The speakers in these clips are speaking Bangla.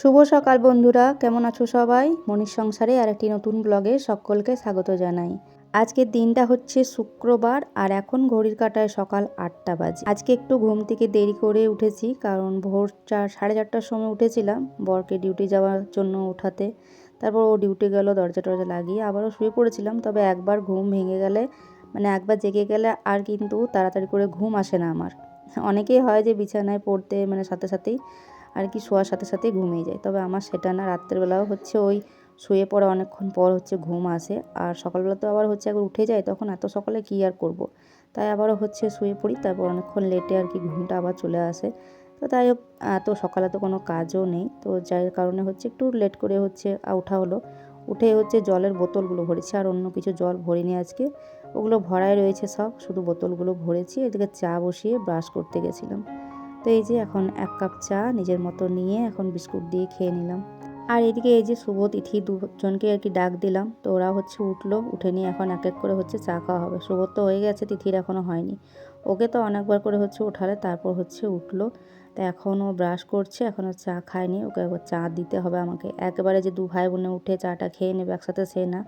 শুভ সকাল বন্ধুরা, কেমন আছো সবাই? মনির সংসারে আর একটি নতুন ব্লগে সকলকে স্বাগত জানাই। আজকের দিনটা হচ্ছে শুক্রবার আর এখন ঘড়ির কাটায় সকাল আটটা বাজে। আজকে একটু ঘুম থেকে দেরি করে উঠেছি কারণ ভোর চার, সাড়ে চারটার সময় উঠেছিলাম বরকে ডিউটি যাওয়ার জন্য উঠাতে তারপর ও ডিউটি গেল, দরজা টরজা লাগিয়ে আবারও শুয়ে পড়েছিলাম, তবে একবার ঘুম ভেঙে গেলে মানে একবার জেগে গেলে আর কিন্তু তাড়াতাড়ি করে ঘুম আসে না আমার। অনেকেই হয় যে বিছানায় পড়তে মানে সাথে সাথেই আর কি শোয়ার সাথে সাথেই ঘুমিয়ে যায়। তবে আমার সেটা না, রাত্রেবেলাও হচ্ছে ওই শুয়ে পড়া অনেকক্ষণ পর হচ্ছে ঘুম আসে। আর সকালবেলা তো আবার হচ্ছে একবার উঠে যায়, তখন এত সকালে কী আর করব। তাই আবারও হচ্ছে শুয়ে পড়ি, তারপর অনেকক্ষণ লেটে আর কি ঘুমটা আবার চলে আসে। তো তাই হোক, এত সকালে তো কোনো কাজও নেই। তো যার কারণে হচ্ছে একটু লেট করে হচ্ছে ওঠা হলো। উঠে হচ্ছে জলের বোতলগুলো ভরেছি, আর অন্য কিছু জল ভরিনি আজকে। ওগুলো ভরাই রয়েছে সব, শুধু বোতলগুলো ভরেছি, এদিকে চা বসিয়ে ব্রাশ করতে গেছিলাম। তো এই যে এখন এক কাপ চা নিজের মতো নিয়ে এখন বিস্কুট দিয়ে খেয়ে নিলাম। আর এদিকে এই যে শুভ তিথি দুজনকে আর কি ডাক দিলাম। তো ওরা হচ্ছে উঠল, উঠে নিয়ে এখন এক এক করে হচ্ছে চা খাওয়া হবে। শুভ তো হয়ে গেছে, তিথির এখনও হয়নি। ওকে তো অনেকবার করে হচ্ছে উঠালে, তারপর হচ্ছে উঠল। তা এখনও ব্রাশ করছে এখনও চা খায়নি। ওকে একবার চা দিতে হবে আমাকে। একেবারে যে দু ভাই বোনে উঠে চাটা খেয়ে নেবে, একসাথে সে না।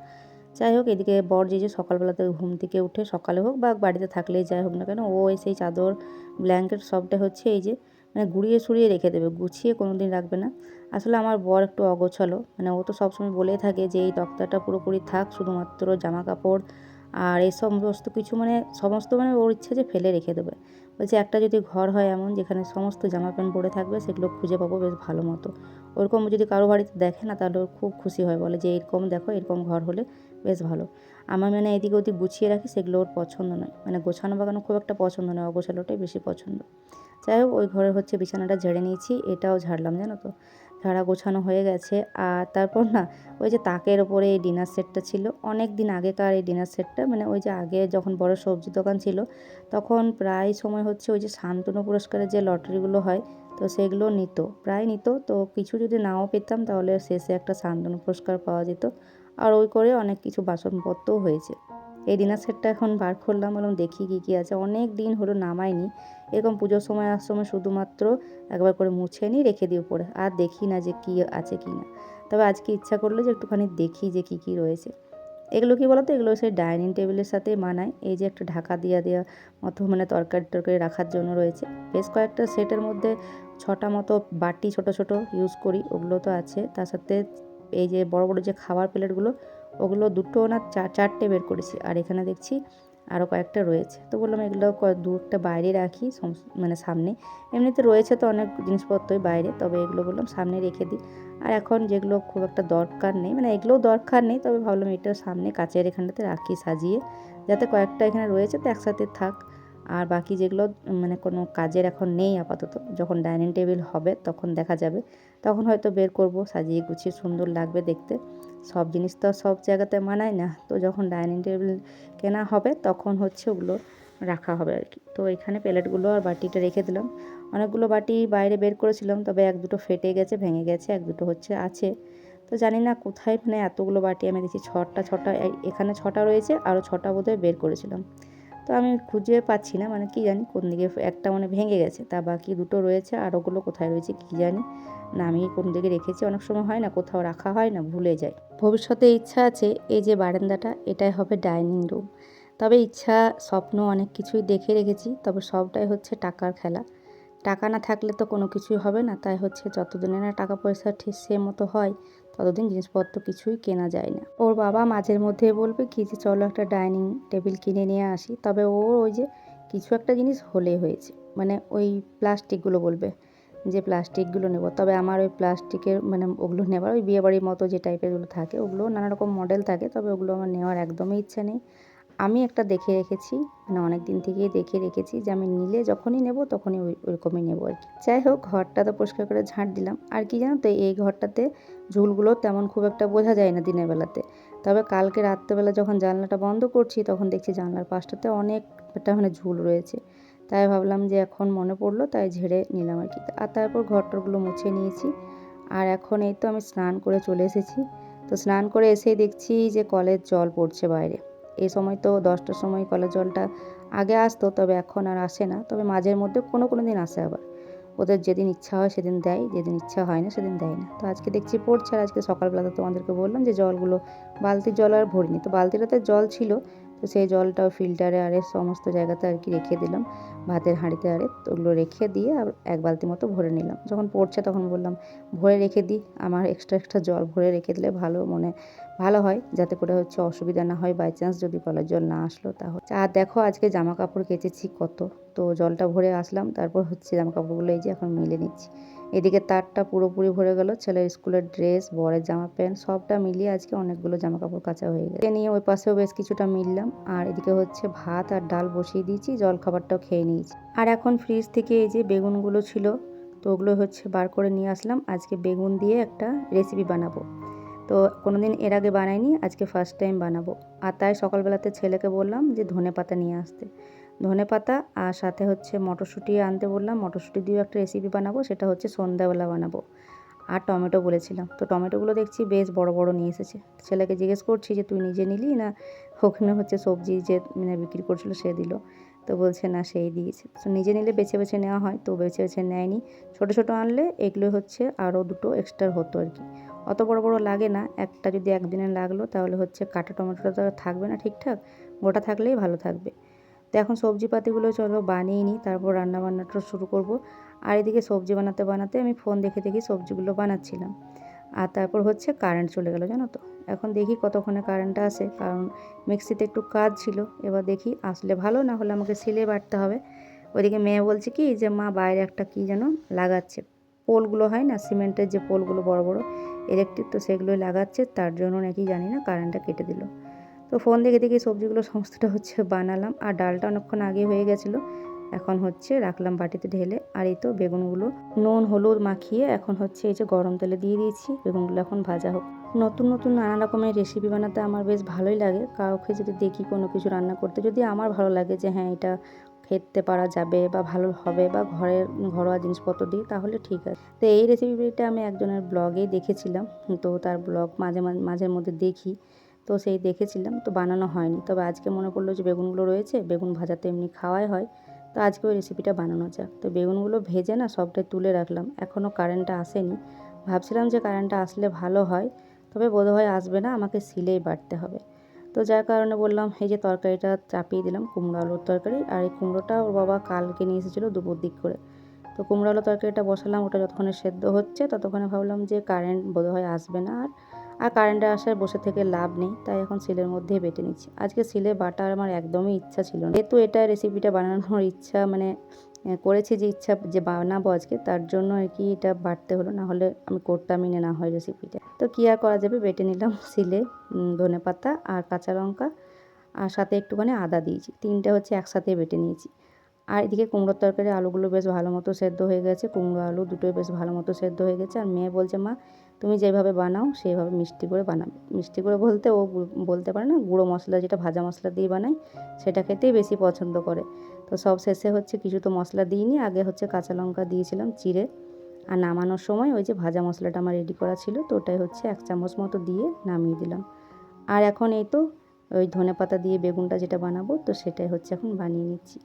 যাই হোক, এদিকে বর যে যে সকালবেলাতে ঘুম থেকে উঠে সকালে হোক বা বাড়িতে থাকলেই যাই হোক না কেন, ও সেই চাদর ব্ল্যাঙ্কেট সবটা হচ্ছে এই যে মানে গুড়িয়ে সুড়িয়ে রেখে দেবে, গুছিয়ে কোনো দিন রাখবে না। আসলে আমার বর একটু অগোছালো মানে ও তো সবসময় বলেই থাকে যে এই তক্তাটা পুরোপুরি থাক, শুধুমাত্র জামা কাপড় আর এই সমস্ত কিছু মানে সমস্ত মানে ওর ইচ্ছে যে ফেলে রেখে দেবে। বলছে একটা যদি ঘর হয় এমন যেখানে সমস্ত জামা প্যান্ট পরে থাকবে সেগুলো খুঁজে পাবো বেশ ভালো মতো। ওরকম যদি কারও বাড়িতে দেখে না, তাহলে ওর খুব খুশি হয়, বলে যে এরকম দেখো, এরকম ঘর হলে বেশ ভালো। আমার মানে এদিকে ওদিক গুছিয়ে রাখি, সেগুলো ওর পছন্দ নয়। মানে গোছানো বাগানো খুব একটা পছন্দ নয়, অগোছালোটাই বেশি পছন্দ। যাই হোক, ওই ঘরে হচ্ছে বিছানাটা ঝেড়ে নিয়েছি, এটাও ঝাড়লাম, জানো তো। ঝাড়া গোছানো হয়ে গেছে। আর তারপর না, ওই যে তাকের ওপরে এই ডিনার সেটটা ছিল, অনেক দিন আগেকার এই ডিনার সেটটা মানে ওই যে আগে যখন বড় সবজি দোকান ছিল, তখন প্রায় সময় হচ্ছে ওই যে শান্তনু পুরস্কারের যে লটারিগুলো হয়, তো সেগুলো নিত, প্রায় নিত। তো কিছু যদি নাও পেতাম, তাহলে শেষে একটা শান্তনু পুরস্কার পাওয়া যেত। আর ওই করে অনেক কিছু বাসনপত্রও হয়েছে। এই ডিনার সেটটা এখন বার করলাম বললাম দেখি কী কী আছে। অনেক দিন হলো নামাইনি। এরকম পুজোর সময় আসার সময় শুধুমাত্র একবার করে মুছে নিই রেখে দিই উপরে। আর দেখি না যে কী আছে কি না। তবে আজকে ইচ্ছা করল যে একটুখানি দেখি যে কী কী রয়েছে। এগুলো কী বলতো? এগুলো সেই ডাইনিং টেবিলের সাথে মানায়। এই যে একটা ঢাকা দিয়া দেওয়া মতো মানে তরকারি টরকারি রাখার জন্য রয়েছে। বেশ কয়েকটা সেটের মধ্যে ছটা মতো বাটি ছোট ছোট ইউজ করি। ওগুলো তো আছে। তার সাথে এই যে বড় বড় যে খাবার প্লেটগুলো ওগুলো দুটো না চার, চারটে বের করেছি। আর এখানে দেখছি আরও কয়েকটা রয়েছে। তো বললাম এগুলো দু একটা বাইরে রাখি মানে সামনে। এমনিতে রয়েছে তো অনেক জিনিসপত্রই বাইরে, তবে এগুলো বললাম সামনে রেখে দিই। আর এখন যেগুলো খুব একটা দরকার নেই মানে এগুলোও দরকার নেই, তবে ভাবলাম এটা সামনে কাচের এখানটাতে রাখি, সাজিয়ে। যাতে কয়েকটা এখানে রয়েছে তো একসাথে থাক। আর বাকি যেগুলো মানে কোনো কাজের এখন নেই আপাতত, যখন ডাইনিং টেবিল হবে তখন দেখা যাবে। তখন হয়তো বের করব, সাজিয়ে গুছিয়ে সুন্দর লাগবে দেখতে। সব জিনিস তো সব জায়গাতে মানায় না। তো যখন ডাইনিং টেবিল কেনা হবে তখন হচ্ছে ওগুলো রাখা হবে আর কি। তো এখানে প্লেটগুলো আর বাটিটা রেখে দিলাম। অনেকগুলো বাটি বাইরে বের করেছিলাম, তবে এক দুটো ফেটে গেছে, ভেঙে গেছে, এক দুটো হচ্ছে আছে। তো জানি না কোথায় মানে এতগুলো বাটি আমি দেখছি, ছটা ছটা এখানে ছটা রয়েছে, আরও ছটা বোধহয় বের করেছিলাম। তো আমি খুঁজে পাচ্ছি না মানে কি জানি কোন দিকে একটা মানে ভেঙে গেছে। তা বাকি দুটো রয়েছে, আর ওগুলো কোথায় রয়েছে কি জানি না, আমি কোন দিকে রেখেছি, অনেক সময় হয় না, কোথাও রাখা হয় না, ভুলে যায় ভবিষ্যতে ইচ্ছা আছে এই যে বারান্দাটা, এটাই হবে ডাইনিং রুম। তবে ইচ্ছা, স্বপ্ন অনেক কিছুই দেখে রেখেছি, তবে সবটাই হচ্ছে টাকার খেলা। টাকা না থাকলে তো কোনো কিছুই হবে না, তাই হচ্ছে যতদিনে না টাকা পয়সা ঠিক সে মতো হয় ততদিন জিনিসপত্র কিছুই কেনা যায় না ওর বাবা মাঝের মধ্যে বলবে, কি যে চলো একটা ডাইনিং টেবিল কিনে নিয়ে আসি। তবে ও ওই যে কিছু একটা জিনিস হলে হয়েছে। মানে ওই প্লাস্টিকগুলো বলবে, যে প্লাস্টিকগুলো নেব। তবে আমার ওই প্লাস্টিকের মানে ওগুলো নেওয়ার ওই বিয়েবাড়ির মতো যে টাইপেরগুলো থাকে, ওগুলো নানা রকম মডেল থাকে, তবে ওগুলো আমার নেওয়ার একদমই ইচ্ছা নেই। আমি একটা দেখে রেখেছি মানে অনেক দিন থেকেই দেখে রেখেছি যে আমি নিলে যখনই নেব তখনই ওই, ওইরকমই নেব আর কি। যাই হোক, ঘরটা তো পরিষ্কার করে ঝাঁট দিলাম। আর কি জানো তো, এই ঘরটাতে ঝুলগুলো তেমন খুব একটা বোঝা যায় না দিনের বেলাতে। তবে কালকে রাত্রেবেলা যখন জানলাটা বন্ধ করছি, তখন দেখছি জানলার পাশটাতে অনেক একটা মানে ঝুল রয়েছে। তাই ভাবলাম যে এখন মনে পড়ল, তাই ঝেড়ে নিলাম আর কি। আর তারপর ঘরটরগুলো মুছে নিয়েছি। আর এখন এই তো আমি স্নান করে চলে এসেছি। তো স্নান করে এসেই দেখছি যে কলের জল পড়ছে বাইরে। এই সময় তো দশটার সময় কলের জলটা আগে আসতো, তবে এখন আর আসে না। তবে মাঝের মধ্যে কোনো কোনো দিন আসে আবার। ওদের যেদিন ইচ্ছা হয় সেদিন দেয়, যেদিন ইচ্ছা হয় না সেদিন দেয় না। তো আজকে দেখছি পড়ছে আর আজকে সকালবেলাতে তোমাদেরকে বললাম যে জলগুলো, বালতির জল আর ভরিনি। তো বালতিটাতে জল ছিল তো সেই জলটাও ফিল্টারে আরে সমস্ত জায়গাতে আর কি রেখে দিলাম। ভাতের হাঁড়িতে আরে ওগুলো রেখে দিয়ে আর এক বালতি মতো ভরে নিলাম। যখন পড়ছে তখন বললাম, ভরে রেখে দিই আমার এক্সট্রা এক্সট্রা জল ভরে রেখে দিলে ভালো মনে, ভালো হয়। যাতে করে হচ্ছে অসুবিধা না হয় বাই চান্স যদি কলের জল না আসলো তাহলে। আর দেখো আজকে জামা কাপড় কেচেছি কত। তো জলটা ভরে আসলাম, তারপর হচ্ছে জামা কাপড়গুলো এই যে এখন মিলে নিচ্ছি। এদিকে তারটা পুরোপুরি ভরে গেল, ছেলের স্কুলের ড্রেস, বরের জামা প্যান্ট, সবটা মিলিয়ে আজকে অনেকগুলো জামা কাপড় কাচা হয়ে গেছে। নিয়ে ওই পাশেও বেশ কিছুটা মিললাম। আর এদিকে হচ্ছে ভাত আর ডাল বসিয়ে দিয়েছি জল খাবারটাও খেয়ে নিয়েছি। আর এখন ফ্রিজ থেকে এই যে বেগুনগুলো ছিল, তো ওগুলো হচ্ছে বার করে নিয়ে আসলাম। আজকে বেগুন দিয়ে একটা রেসিপি বানাবো। তো কোনোদিন এর আগে বানাইনি, আজকে ফার্স্ট টাইম বানাবো। আর তাই সকালবেলাতে ছেলেকে বললাম যে ধনে পাতা নিয়ে আসতে। ধনে পাতা আর সাথে হচ্ছে মটরশুঁটি আনতে বললাম। মটরশুঁটি দিয়েও একটা রেসিপি বানাবো, সেটা হচ্ছে সন্ধ্যাবেলা বানাবো। আর টমেটো বলেছিলাম। তো টমেটোগুলো দেখছি বেশ বড় বড় নিয়ে এসেছে। ছেলেকে জিজ্ঞেস করছি যে, তুই নিজে নিলি না? ওখানে হচ্ছে সবজি যে মানে বিক্রি করছিল সে দিল। তো বলছে, না, সেই দিয়েছে। তো নিজে নিলে বেছে বেছে নেওয়া হয়, তো বেছে বেছে নেয়নি। ছোটো ছোটো আনলে এগুলো হচ্ছে আরও দুটো এক্সট্রা হতো আর কি। অত বড় বড় লাগে না। একটা যদি একদিনে লাগল, তাহলে হচ্ছে কাটা টমেটোটা তো থাকবে না ঠিকঠাক। গোটা থাকলেই ভালো থাকবে। তো এখন সবজিপাতিগুলো চলো বানিয়ে নিই, তারপর রান্না বান্নাটা শুরু করব। আর এদিকে সবজি বানাতে বানাতে আমি ফোন দেখে দেখে সবজিগুলো বানাচ্ছিলাম। আর তারপর হচ্ছে কারেন্ট চলে গেল, জানো তো। এখন দেখি কতক্ষণে কারেন্টটা আসে, কারণ মিক্সিতে একটু কাজ ছিল। এবার দেখি আসলে ভালো, না হলে আমাকে সিলে বাটতে হবে। ওইদিকে মেয়ে বলছে কি, যে মা বাইরে একটা কি যেন লাগাচ্ছে। পোলগুলো হয় না, সিমেন্টের যে পোলগুলো বড় বড় ইলেকট্রিক তো সেগুলোই লাগাচ্ছে, তার জন্য নাকি জানি না কারেন্টটা কেটে দিল। তো ফোন দেখে দেখে সবজিগুলো সমস্তটা হচ্ছে বানালাম। আর ডালটা অনেকক্ষণ আগে হয়ে গেছিল। এখন হচ্ছে রাখলাম বাটিতে ঢেলে। আর এই তো বেগুনগুলো নুন, হলুদ মাখিয়ে এখন হচ্ছে এই যে গরম তেলে দিয়ে দিয়েছি। বেগুনগুলো এখন ভাজা হোক। নতুন নতুন নানা রকমের রেসিপি বানাতে আমার বেশ ভালোই লাগে। কাউকে যদি দেখি কোনো কিছু রান্না করতে যদি আমার ভালো লাগে যে হ্যাঁ এটা খেতে পারা যাবে বা ভালো হবে বা ঘরের ঘরোয়া জিনিসপত্র দিই তাহলে ঠিক আছে। তো এই রেসিপিটা আমি একজনের ব্লগেই দেখেছিলাম। তো তার ব্লগ মাঝে মাঝে, মাঝের মধ্যে দেখি। তো সেই দেখেছিলাম, তো বানানো হয়নি। তবে আজকে মনে পড়ল যে বেগুনগুলো রয়েছে, বেগুন ভাজা তো এমনি খাওয়াই হয়। তো আজকে ওই রেসিপিটা বানানো যাক। তো বেগুনগুলো ভেজে না সবটাই তুলে রাখলাম। এখনও কারেন্টটা আসেনি। ভাবছিলাম যে কারেন্টটা আসলে ভালো হয়, তবে বোধহয় আসবে না, আমাকে সিলেই বাটতে হবে। তো যার কারণে বললাম, এই যে তরকারিটা চাপিয়ে দিলাম, কুমড়ো আলুর তরকারি। আর এই কুমড়োটা ওর বাবা কালকে নিয়ে এসেছিল দুপুর দিক করে। তো কুমড়ো আলু তরকারিটা বসালাম, ওটা যতক্ষণে সেদ্ধ হচ্ছে, ততক্ষণে ভাবলাম যে কারেন্ট বোধহয় আসবে না। আর আর কারেন্টের আসায় বসে থেকে লাভ নেই, তাই এখন সিলের মধ্যেই বেটে নিচ্ছি। আজকে সিলে বাটার আমার একদমই ইচ্ছা ছিল না। যেহেতু এটা রেসিপিটা বানানোর ইচ্ছা মানে করেছি যে ইচ্ছা যে বানাবো আজকে, তার জন্য আর কি এটা বাটতে হলো, না হলে আমি করতামই না হয় রেসিপিটা তো কী আর করা যাবে? বেটে নিলাম সিলে ধনে পাতা আর কাঁচা লঙ্কা আর সাথে একটুখানি আদা দিয়েছি। তিনটে হচ্ছে একসাথে বেটে নিয়েছি। আর এদিকে কুমড়োর তরকারি আলুগুলো বেশ ভালো মতো সেদ্ধ হয়ে গেছে। কুমড়ো আলু দুটোই বেশ ভালো মতো সেদ্ধ হয়ে গেছে। আর মেয়ে বলছে, মা তুমি যেভাবে বানাও সেইভাবে মিষ্টি করে বানাবে। মিষ্টি করে বলতে ও বলতে পারে না, গুঁড়ো মশলা যেটা ভাজা মশলা দিয়ে বানাই সেটা খেতেই বেশি পছন্দ করে। তো সব শেষে হচ্ছে কিছু তো মশলা দিইনি, আগে হচ্ছে কাঁচা লঙ্কা দিয়েছিলাম, চিড়ে। আর নামানোর সময় ওই যে ভাজা মশলাটা আমার রেডি করা ছিল, তো ওটাই হচ্ছে এক চামচ মতো দিয়ে নামিয়ে দিলাম। আর এখন এই তো, ওই ধনে পাতা দিয়ে বেগুনটা যেটা বানাবো, তো সেটাই হচ্ছে এখন বানিয়ে নিচ্ছি।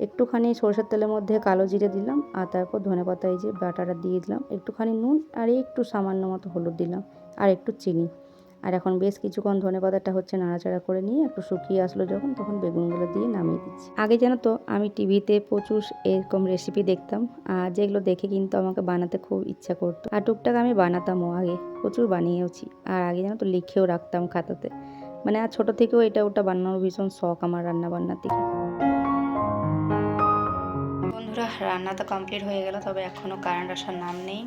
একটুখানি সরষের তেলের মধ্যে কালো জিরে দিলাম, আর তারপর ধনে পাতা এই যে বাটাটা দিয়ে দিলাম, একটুখানি নুন আর একটু সামান্য মতো হলুদ দিলাম, আর একটু চিনি। আর এখন বেশ কিছুক্ষণ ধনে পাতাটা হচ্ছে নাড়াচাড়া করে নিয়ে একটু শুকিয়ে আসলো যখন, তখন বেগুনগুলো দিয়ে নামিয়ে দিচ্ছি। আগে জানো তো, আমি টিভিতে প্রচুর এরকম রেসিপি দেখতাম, আর যেগুলো দেখে কিন্তু আমাকে বানাতে খুব ইচ্ছা করতো। আর টুকটাক আমি বানাতামও আগে, প্রচুর বানিয়েওছি। আর আগে জানো তো, লিখেও রাখতাম খাতাতে। মানে আর ছোটো থেকেও এটা ওটা বানানোর ভীষণ শখ আমার রান্না বান্নার দিকে। বন্ধুরা, রান্না তো কমপ্লিট হয়ে গেল, তবে এখনও কারেন্ট আসার নাম নেই।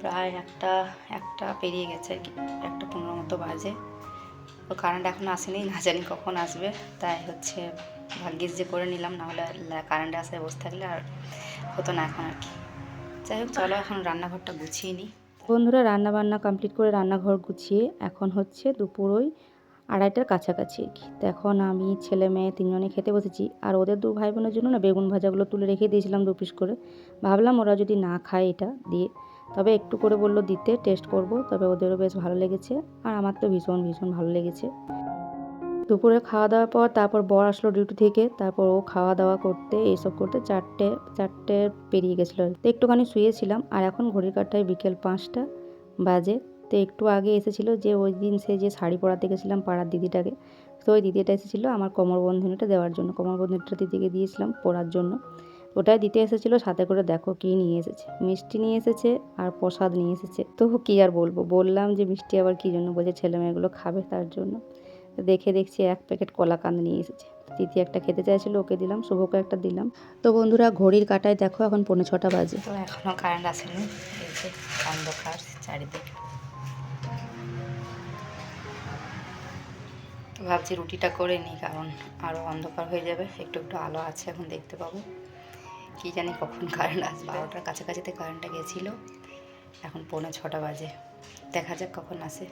প্রায় একটা একটা পেরিয়ে গেছে আর কি, একটা পনেরো মতো বাজে। তো কারেন্ট এখন আসেনি, না জানি কখন আসবে। তাই হচ্ছে ভাগ্যিস যে করে নিলাম নাহলে কারেন্টে আসায় বসে থাকলে আর হতো না এখন আর কি। যাই হোক, চলো এখন রান্নাঘরটা গুছিয়ে নিই। বন্ধুরা রান্না বান্না কমপ্লিট করে রান্নাঘর গুছিয়ে এখন হচ্ছে দুপুর ওই আড়াইটার কাছাকাছি। তো এখন আমি ছেলে মেয়ে তিনজনে খেতে বসেছি। আর ওদের দু ভাই বোনের জন্য না বেগুন ভাজাগুলো তুলে রেখে দিয়েছিলাম দু পিস করে। ভাবলাম ওরা যদি না খায় এটা দিয়ে। তবে একটু করে বলল দিতে, টেস্ট করব। তবে ওদেরও বেশ ভালো লেগেছে। আর আমার তো ভীষণ ভীষণ ভালো লেগেছে। দুপুরে খাওয়া দাওয়ার পর তারপর বর আসলো ডিউটি থেকে। তারপর ও খাওয়া দাওয়া করতে এইসব করতে চারটে চারটে পেরিয়ে গেছিল। তো একটুখানি শুয়েছিলাম। আর এখন ঘড়ির কাটায় বিকেল পাঁচটা বাজে। তো একটু আগে এসেছিল যে ওই দিন সে যে শাড়ি পরাতে গেছিলাম পাড়ার দিদিটাকে, তো ওই দিদিটা এসেছিল আমার কোমর বন্ধনীটা দেওয়ার জন্য, কোমর বন্ধনীটা দিদিকে দিয়েছিলাম পরার জন্য। ওটাই দিতে এসেছিল, সাথে করে দেখো কী নিয়ে এসেছে। মিষ্টি নিয়ে এসেছে আর প্রসাদ নিয়ে এসেছে। তো কী আর বলব, বললাম যে মিষ্টি আবার কী জন্য বলছে, ছেলে মেয়েগুলো খাবে তার জন্য। দেখে দেখছি এক প্যাকেট কলাকান্দ নিয়ে এসেছে। তিথি একটা খেতে চাইছিল, ওকে দিলাম, শুভকে একটা দিলাম। তো বন্ধুরা ঘড়ির কাটায় দেখো এখন পৌনে ছটা বাজে। তো এখনও কারেন্ট আসেনি, এই যে অন্ধকার চারিদিকে। ভাবছি রুটিটা করে নিই, কারণ আরও অন্ধকার হয়ে যাবে, একটু একটু আলো আছে এখন দেখতে পাবো। কি জানি কখন কারেন্ট আসবে, বারোটার কাছাকাছিতে কারেন্টটা গেছিল, এখন পৌনে ছটা বাজে। দেখা যাক কখন আসে।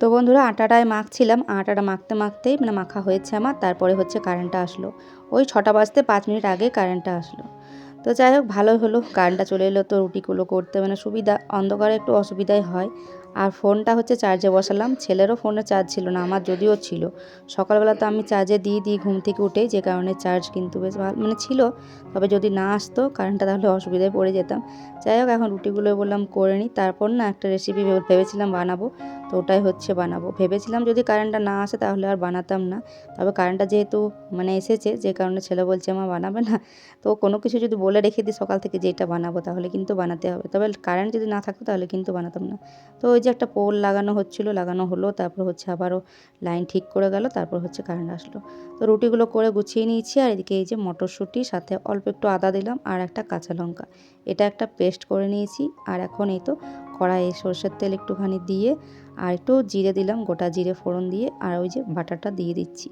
তো বন্ধুরা, আটাটায় মাখছিলাম, আটাটা মাখতে মাখতেই মানে মাখা হয়েছে আমার, তারপরে হচ্ছে কারেন্টটা আসলো। ওই ছটা বাজতে পাঁচ মিনিট আগে কারেন্টটা আসলো। তো যাই হোক, ভালোই হলো কারেন্টটা চলে এলো, তো রুটিগুলো করতে মানে সুবিধা, অন্ধকারে একটু অসুবিধাই হয়। আর ফোনটা হচ্ছে চার্জে বসালাম। ছেলেরও ফোনে চার্জ ছিল না, আমার যদিও ছিল। সকালবেলা তো আমি চার্জে দিয়ে দিই ঘুম থেকে উঠেই, যে কারণে চার্জ কিন্তু বেশ ভালো মানে ছিল। তবে যদি না আসতো কারেন্টটা তাহলে অসুবিধায় পড়ে যেতাম। যাই হোক, এখন রুটিগুলো বললাম করে নিই। তারপর না একটা রেসিপি ভেবেছিলাম বানাবো। তো ওটাই হচ্ছে বানাবো। ভেবেছিলাম যদি কারেন্টটা না আসে তাহলে আর বানাতাম না। তবে কারেন্টটা যেহেতু মানে এসেছে, যে কারণে ছেলে বলছে আমার বানাবে না। তো কোনো কিছু যদি বলে রেখে দিই সকাল থেকে যে এটা বানাবো, তাহলে কিন্তু বানাতে হবে। তবে কারেন্ট যদি না থাকতো তাহলে কিন্তু বানাতাম না। তো ওই যে একটা পোল লাগানো হচ্ছিল, লাগানো হলো, তারপর হচ্ছে আবারও লাইন ঠিক করে গেল, তারপর হচ্ছে কারেন্ট আসলো। তো রুটিগুলো করে গুছিয়ে নিয়েছি, আর এদিকে এই যে মটরশুঁটি, সাথে অল্প একটু আদা দিলাম, আর একটা কাঁচা লঙ্কা। এটা একটা পেস্ট করে নিয়েছি, আর এখন এই তো কড়াইয়ে সর্ষের তেল একটুখানি দিয়ে আর একটু জিরে দিলাম, গোটা জিরে ফোড়ন দিয়ে, আর ওই যে বাটাটা দিয়ে দিচ্ছি।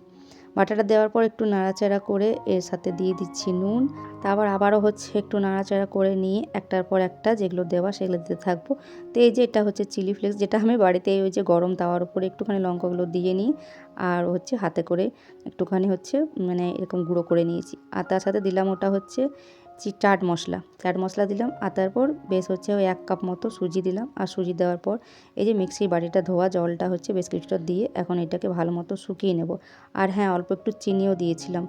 বাটাটা দেওয়ার পর একটু নাড়াচাড়া করে এর সাথে দিয়ে দিচ্ছি নুন। তারপর আবারও হচ্ছে একটু নাড়াচাড়া করে নিয়ে একটার পর একটা যেগুলো দেওয়া সেগুলো দিতে থাকব। তো এই যে এটা হচ্ছে চিলি ফ্লেক্স, যেটা আমি বাড়িতে ওই যে গরম তাওয়ার উপরে একটুখানি লঙ্কাগুলো দিয়ে নিই, আর হচ্ছে হাতে করে একটুখানি হচ্ছে মানে এরকম গুঁড়ো করে নিয়েছি। আর তার সাথে দিলাম ওটা হচ্ছে চাট মশলা। চাট মশলা দিলাম, আর তারপর বেশ হচ্ছে ওই এক কাপ মতো সুজি দিলাম। আর সুজি দেওয়ার পর এই যে মিক্সির বাটিটা ধোয়া, জলটা হচ্ছে বেশ কিছুটা দিয়ে এখন এটাকে ভালো মতো শুকিয়ে নেব। আর হ্যাঁ অল্প একটু চিনিও দিয়েছিলাম।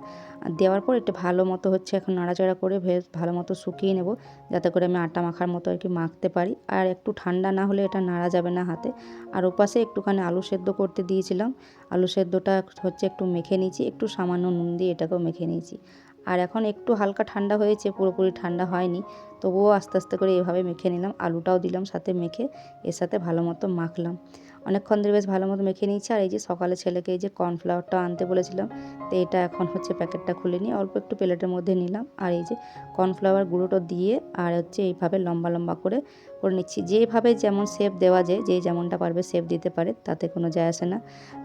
দেওয়ার পর এটা ভালো মতো হচ্ছে এখন নাড়াচাড়া করে বেশ ভালো মতো শুকিয়ে নেব, যাতে করে আমি আটা মাখার মতো আর কি মাখতে পারি। আর একটু ঠান্ডা না হলে এটা নাড়া যাবে না হাতে। আর ওপাশে একটুখানি আলু সেদ্ধ করতে দিয়েছিলাম। আলু সেদ্ধটা হচ্ছে একটু মেখে নিয়েছি, একটু সামান্য নুন দিয়ে এটাকেও মেখে নিয়েছি। আর এখন একটু হালকা ঠান্ডা হয়েছে পুরোপুরি ঠান্ডা হয়নি। তবুও আস্তে আস্তে করে এভাবে মেখে নিলাম। আলুটাও দিলাম সাথে মেখে, এর সাথে ভালো মতো মাখলাম। অনেকক্ষণ ধরে বেশ ভালো মতো মেখে নিয়েছি। আর এই যে সকালে ছেলেকে এই যে কর্নফ্লাওয়ারটা আনতে বলেছিলাম, তো এটা এখন হচ্ছে প্যাকেটটা খুলে নিয়ে অল্প একটু প্লেটের মধ্যে নিলাম। আর এই যে কর্নফ্লাওয়ার গুঁড়োটা দিয়ে আর হচ্ছে এইভাবে লম্বা লম্বা করে করে নিচ্ছি। যেভাবে যেমন শেপ দেওয়া যায়, যে যেমনটা পারবে শেপ দিতে পারে, তাতে কোনো যায় আসে না।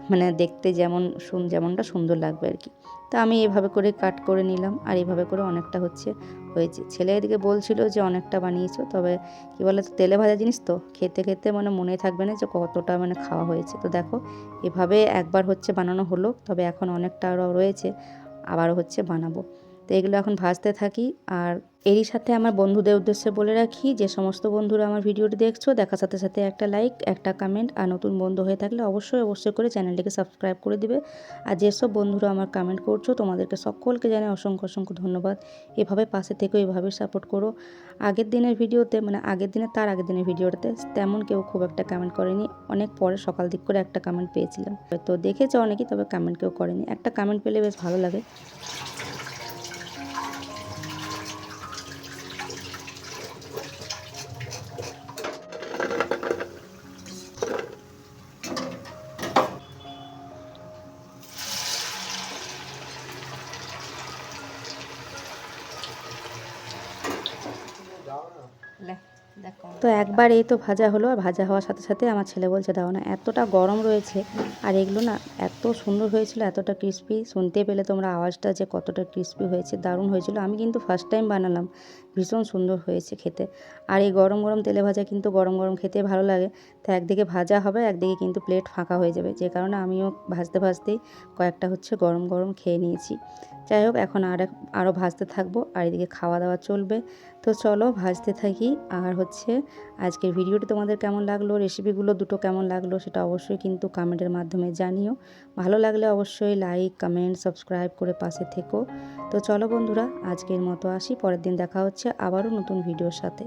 মানে দেখতে যেমন সুন, যেমনটা সুন্দর লাগবে আর কি। তা আমি এভাবে করে কাট করে নিলাম। আর এইভাবে করে অনেকটা হচ্ছে হয়েছে। ছেলে এদিকে বলছিল যে অনেকটা বানিয়েছো, তবে কী বলে তো তেলে ভাজা জিনিস তো, খেতে খেতে মানে মনে থাকবে না যে কতটা মানে খাওয়া হয়েছে। তো দেখো, এভাবে একবার হচ্ছে বানানো হলো, তবে এখন অনেকটা আরও রয়েছে, আবারও হচ্ছে বানাবো। তো এগুলো এখন ভাজতে থাকি। আর এরই সাথে আমার বন্ধুদের উদ্দেশ্যে বলে রাখি, যে সমস্ত বন্ধুরা আমার ভিডিওটি দেখছ, দেখার সাথে সাথে একটা লাইক একটা কমেন্ট আর নতুন বন্ধু হয়ে থাকলে অবশ্যই অবশ্যই করে চ্যানেলটিকে সাবস্ক্রাইব করে দিবে। আর যেসব বন্ধুরা আমার কমেন্ট করছ, তোমাদেরকে সকলকে জানাই অসংখ্য অসংখ্য ধন্যবাদ। এভাবে পাশে থেকে, এভাবে সাপোর্ট করো। আগের দিনের ভিডিওতে মানে আগের দিনে তার আগের দিনের ভিডিওটাতে তেমন কেউ খুব একটা কমেন্ট করেনি। অনেক পরে সকাল দিক করে একটা কমেন্ট পেয়েছিলাম। তো দেখেছে অনেকেই, তবে কমেন্ট কেউ করেনি। একটা কমেন্ট পেলে বেশ ভালো লাগে। তো একবার এই তো ভাজা হলো আর ভাজা হওয়ার সাথে সাথে আমার ছেলে বলছে, দাও না, এতটা গরম রয়েছে আর এগুলো না এত সুন্দর হয়েছিল, এতটা ক্রিস্পি শুনতে পেলে তোমরা আওয়াজটা যে কতটা ক্রিস্পি হয়েছে, দারুণ হয়েছিল। আমি কিন্তু ফার্স্ট টাইম বানালাম। ভীষণ সুন্দর হয়েছে খেতে। আর এই গরম গরম তেলে ভাজা কিন্তু গরম গরম খেতে ভালো লাগে। তা একদিকে ভাজা হবে, একদিকে কিন্তু প্লেট ফাঁকা হয়ে যাবে। যে কারণে আমিও ভাজতে ভাজতেই কয়েকটা হচ্ছে গরম গরম খেয়ে নিয়েছি। যাই হোক, এখন আর এক- আরও ভাজতে থাকব। আর এদিকে খাওয়া দাওয়া চলবে। তো চলো ভাজতে থাকি। আর হচ্ছে আজকের ভিডিওটি তোমাদের কেমন লাগল রেসিপিগুলো দুটো কেমন লাগল সেটা অবশ্যই কিন্তু কমেন্টের মাধ্যমে জানিও। ভালো লাগলে অবশ্যই লাইক কমেন্ট সাবস্ক্রাইব করে পাশে থেকো। তো চলো বন্ধুরা, আজকের মতো আসি, পরের দিন দেখা হচ্ছে আবারও নতুন ভিডিওর সাথে।